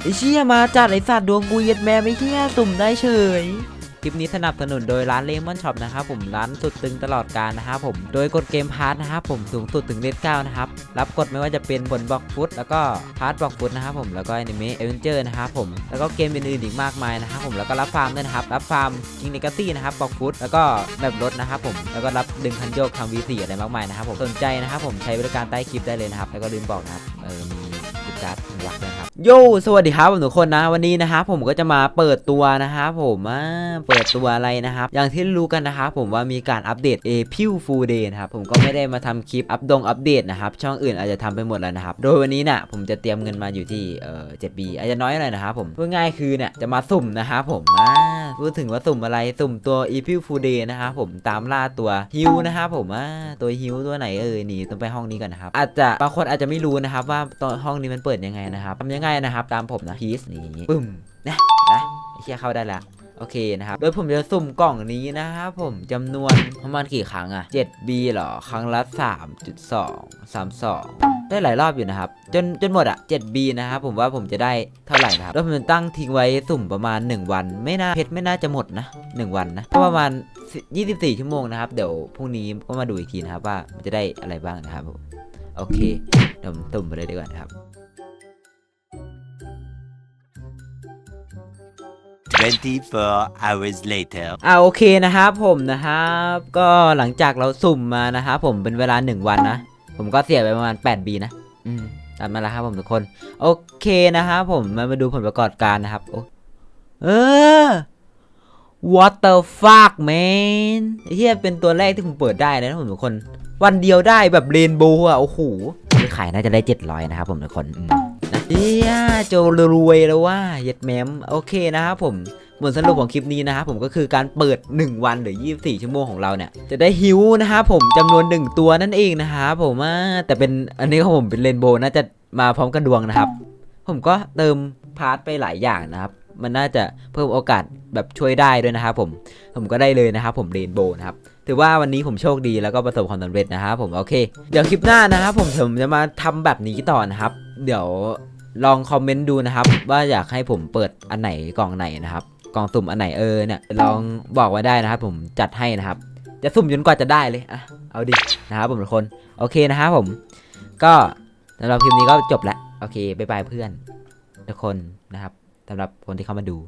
ไอเชี่ยมาจัดไอสัตว์ดวงกูเย็ดแม่ไม่เชี่ยสุ่มได้เฉยคลิปนี้สนับสนุนโดยร้านเลมอนช็อปนะครับผมร้านสุดตึงตลอดการนะครับผมโดยกดเกมพาร์ทนะครับผมสูงสุดถึงเลทเก้านะครับรับกดไม่ว่าจะเป็นบนบล็อกฟุตแล้วก็พาร์ทบล็อกฟุตนะครับผมแล้วก็แอนิเมะเอเวนเจอร์นะครับผมแล้วก็เกมอื่นๆอีกมากมายนะครับผมแล้วก็รับฟาร์มด้วยนะครับรับฟาร์มคิงเลกาซี่นะครับบล็อกฟุตแล้วก็แบบรถนะครับผมแล้วก็รับดึงคันโยกทำ V4 อะไรมากมายนะครับผมสนใจนะครับผมใช้บริการใต้คลิปได้เลยนะครับแล้วก็ลืมบอกนะครับเออ มีกิฟต์การ์ดรักนะครับโยสวัสดีครับผมทุกคนนะวันนี้นะครับผมก็จะมาเปิดตัวนะครับผมอ่าเปิดตัวอะไรนะครับอย่างที่รู้กันนะครับผมว่ามีการอัปเดต a p i l Full Day นะครับผมก็ไม่ได้มาทำคลิปอัปดงอัปเดตนะครับช่องอื่นอาจจะทำไปหมดแล้วนะครับโดยวันนี้เนี่ยผมจะเตรียมเงินมาอยู่ที่เอ่อ7 b อาจจะน้อยหน่อยนะครับผมพูดง่ายคือเนี่ยจะมาสุ่มนะครับผมอ่าพูดถึงว่าสุ่มอะไรสุ่มตัว a p i l Full Day นะครับผมตามล่าตัวฮิวนะครับผมอ่าตัวฮิวตัวไหนเอ่ยนี่ต้องไปห้องนี้ก่อนนะครับอาจจะบางคนอาจจะไม่รู้นะครับว่าตัวห้องนี้มันเปิดยังไงนะครับทำยังไงนะครับ ตามผมนะพีซนี่ปึ้มนะนะเชี่ยเข้าได้แล้วโอเคนะครับ โดยผมจะสุ่มกล่องนี้นะครับผมจำนวนประมาณกี่ครั้งอะ 7B หรอ ครั้งละ 3.2 32 ได้หลายรอบอยู่นะครับ จนจนหมดอะ 7B นะครับผมว่าผมจะได้เท่าไหร่นะครับแล้วผมจะตั้งทิ้งไว้สุ่มประมาณ 1 วัน ไม่น่าเพชรไม่น่าจะหมดนะ 1 วันนะ ก็ประมาณ 24 ชั่วโมงนะครับ เดี๋ยวพรุ่งนี้ก็มาดูอีกทีนะครับว่ามันจะได้อะไรบ้างนะครับผมโอเคเดี๋ยวผมสุ่มไปเลยดีกว่านะครับ 24 hours later. อ่าโอเคนะครับผมนะครับก็หลังจากเราสุ่มมานะครับผมเป็นเวลา 1 วันนะ ผมก็เสียไปประมาณ 8B นะ อืมตามมาแล้วครับผมทุกคน โอเคนะครับผมมามาดูผลประกอบการนะครับโอ้เออ What the fuck man เฮียเป็นตัวแรกที่ผมเปิดได้นะผมทุกคน วันเดียวได้แบบเรนโบว์อะโอ้โหขายน่าจะได้ 700 นะครับผมทุกคนอืม เฮียโจรวยแล้วว่าเย็ดแมมโอเคนะครับผมบทสรุปของคลิปนี้นะครับผมก็คือการเปิด 1 วันหรือ 24 ชั่วโมงของเราเนี่ยจะได้ฮิวนะครับผมจำนวน 1 ตัวนั่นเองนะครับผมแต่เป็นอันนี้ของผมเป็นเรนโบว์น่าจะมาพร้อมกันดวงนะครับ ผมก็เติมพาร์ทไปหลายอย่างนะครับ มันน่าจะเพิ่มโอกาสแบบช่วยได้ด้วยนะครับผมผมก็ได้เลยนะครับผมเรนโบว์นะครับถือว่าวันนี้ผมโชคดีแล้วก็ประสบความสำเร็จนะครับผมโอเค เดี๋ยวคลิปหน้านะครับผมผมจะมาทำแบบนี้ต่อนะครับ เดี๋ยว ลองคอมเมนต์ดูนะครับ ว่าอยากให้ผมเปิดอันไหนกล่องไหนนะครับ กล่องสุ่มอันไหนเออเนี่ยลองบอกไว้ได้นะครับ ผมจัดให้นะครับ จะสุ่มจนกว่าจะได้เลยอะเอาดินะครับผมทุกคนโอเคนะครับผม ก็สำหรับคลิปนี้ก็จบละโอเคบายบายเพื่อนทุกคนนะครับสำหรับคนที่เข้ามาดู